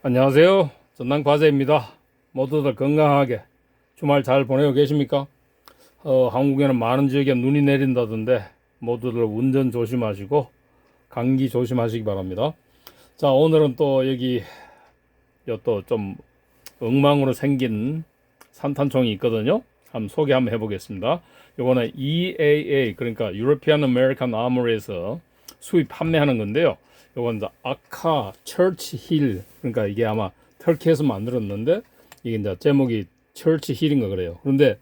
안녕하세요. 전남과제입니다. 모두들 건강하게 주말 잘 보내고 계십니까? 어, 한국에는 많은 지역에 눈이 내린다던데 모두들 운전 조심하시고 감기 조심하시기 바랍니다. 자, 오늘은 또 여기 또 좀 엉망으로 생긴 산탄총이 있거든요. 한번 소개 한번 해보겠습니다. 요거는 EAA 그러니까 European American Armory에서 수입 판매하는 건데요. 요건 이제 아카 처치 힐 그러니까 이게 아마 터키에서 만들었는데 이게 이제 제목이 처치 힐인가 그래요. 그런데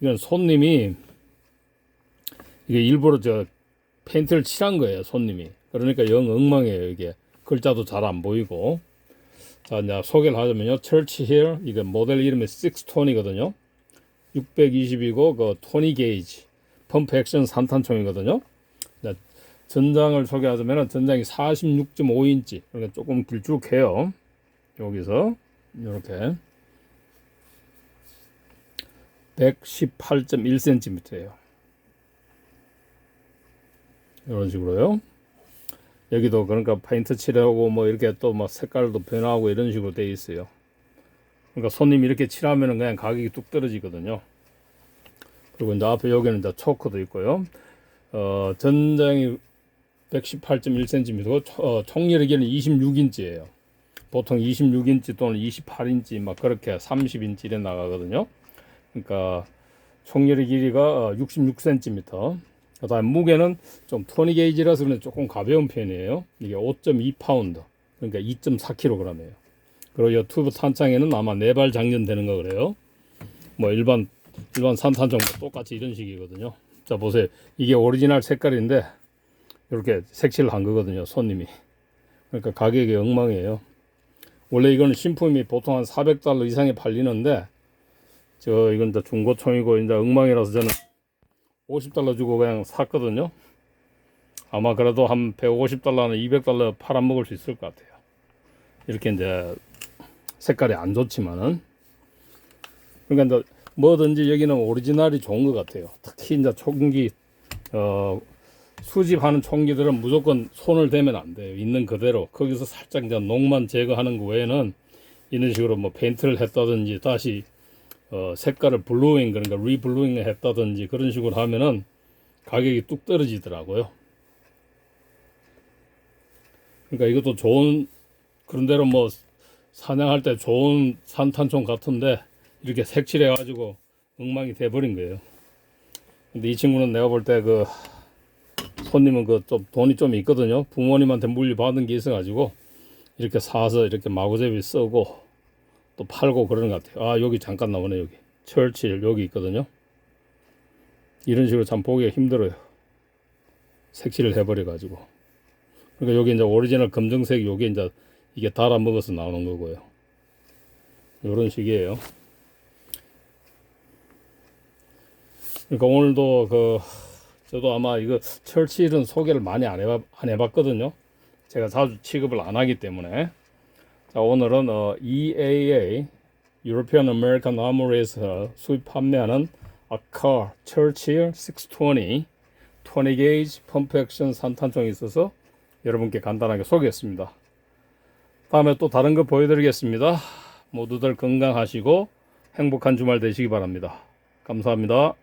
이건 손님이 이게 일부러 저 페인트를 칠한 거예요. 손님이 그러니까 영 엉망이에요. 이게 글자도 잘 안 보이고 자 이제 소개를 하자면요. 처치 힐 이게 모델 이름이 620이거든요. 620이고 그 토니 게이지 펌프 액션 산탄총이거든요. 자, 전장을 소개하자면 전장이 46.5인치 그러니까 조금 길쭉해요. 여기서 이렇게 118.1cm예요. 이런 식으로요. 여기도 그러니까 페인트 칠하고 뭐 이렇게 또 막 색깔도 변하고 이런 식으로 돼 있어요. 그러니까 손님 이렇게 칠하면은 그냥 가격이 뚝 떨어지거든요. 그리고 이제 앞에 여기는 이제 초크도 있고요. 어, 전장이 118.1cm이고 어, 총열기는 26인치예요. 보통 26인치 또는 28인치 막 그렇게 30인치 이래 나가거든요. 그러니까 총열의 길이가 66cm. 그다음 무게는 좀 토니 게이지라서 그런데 조금 가벼운 편이에요. 이게 5.2파운드. 그러니까 2.4kg이에요. 그리고 이 튜브 탄창에는 아마 네 발 장전되는 거 그래요. 뭐 일반 일반 산탄총과 똑같이 이런 식이거든요. 자 보세요. 이게 오리지널 색깔인데 이렇게 색칠을 한 거거든요. 손님이. 그러니까 가격이 엉망이에요. 원래 이거는 신품이 보통 한 400달러 이상에 팔리는데 저 이건 다 중고총이고 이제 엉망이라서 저는 50달러 주고 그냥 샀거든요. 아마 그래도 한 150달러나 200달러 팔아먹을 수 있을 것 같아요. 이렇게 이제 색깔이 안 좋지만은 그러니까 이제 뭐든지 여기는 오리지널이 좋은 것 같아요. 특히 이제 총기 어 수집하는 총기들은 무조건 손을 대면 안 돼요. 있는 그대로 거기서 살짝 이제 녹만 제거하는 거 외에는 이런 식으로 뭐 페인트를 했다든지 다시 어 색깔을 블루잉 그러니까 리블루잉을 했다든지 그런 식으로 하면은 가격이 뚝 떨어지더라고요. 그러니까 이것도 좋은 그런대로 뭐 사냥할 때 좋은 산탄총 같은데 이렇게 색칠해 가지고 엉망이 돼 버린 거예요. 근데 이 친구는 내가 볼때그 손님은 그 좀 돈이 좀 있거든요. 부모님한테 물려받은 게 있어 가지고 이렇게 사서 이렇게 마구잡이 쓰고 또 팔고 그러는 것 같아요. 아 여기 잠깐 나오네 여기 철칠 여기 있거든요. 이런 식으로 참 보기가 힘들어요. 색칠을 해버려 가지고. 그러니까 여기 이제 오리지널 검정색 요게 이제 이게 달아 먹어서 나오는 거고요. 이런 식이에요. 그러니까 오늘도 그 저도 아마 이거 철칠은 소개를 많이 안, 해봤, 안 해봤거든요. 제가 자주 취급을 안 하기 때문에. 자 오늘은 어, EAA European American Armory에서 수입 판매하는 아카 철칠 620 20 게이지 펌프 액션 산탄총이 있어서 여러분께 간단하게 소개했습니다. 다음에 또 다른 거 보여드리겠습니다. 모두들 건강하시고 행복한 주말 되시기 바랍니다. 감사합니다.